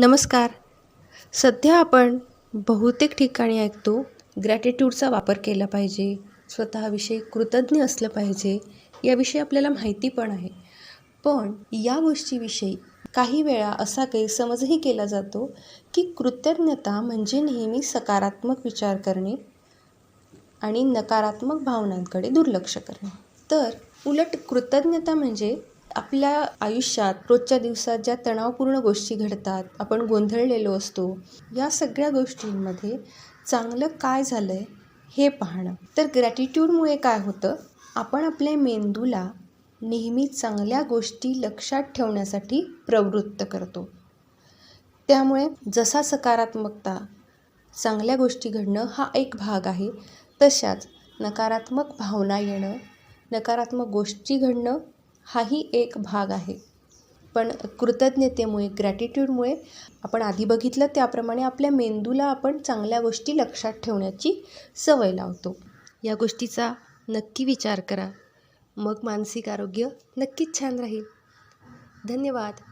नमस्कार. सध्या आपण बहुतेक ठिकाणी ऐकतो ग्रॅटिट्यूडचा वापर केला पाहिजे स्वतःविषयी कृतज्ञ असलं पाहिजे याविषयी आपल्याला माहिती पण आहे. पण या गोष्टीविषयी काही वेळा असा गैरसमजही केला जातो की कृतज्ञता म्हणजे नेहमी सकारात्मक विचार करणे आणि नकारात्मक भावनांकडे दुर्लक्ष करणे. तर उलट कृतज्ञता म्हणजे आपल्या आयुष्यात रोजच्या दिवसात ज्या तणावपूर्ण गोष्टी घडतात आपण गोंधळलेलो असतो या सगळ्या गोष्टींमध्ये चांगलं काय झालं आहे हे पाहणं. तर ग्रॅटिट्यूडमुळे काय होतं? आपण आपल्या मेंदूला नेहमी चांगल्या गोष्टी लक्षात ठेवण्यासाठी प्रवृत्त करतो. त्यामुळे जसा सकारात्मकता चांगल्या गोष्टी घडणं हा एक भाग आहे तशाच नकारात्मक भावना येणं नकारात्मक गोष्टी घडणं हाही एक भाग आहे. पण कृतज्ञतेमुळे ग्रॅटिट्यूडमुळे आपण आधी बघितलं त्याप्रमाणे आपल्या मेंदूला आपण चांगल्या गोष्टी लक्षात ठेवण्याची सवय लावतो. या गोष्टीचा नक्की विचार करा. मग मानसिक आरोग्य नक्कीच छान राहील. धन्यवाद.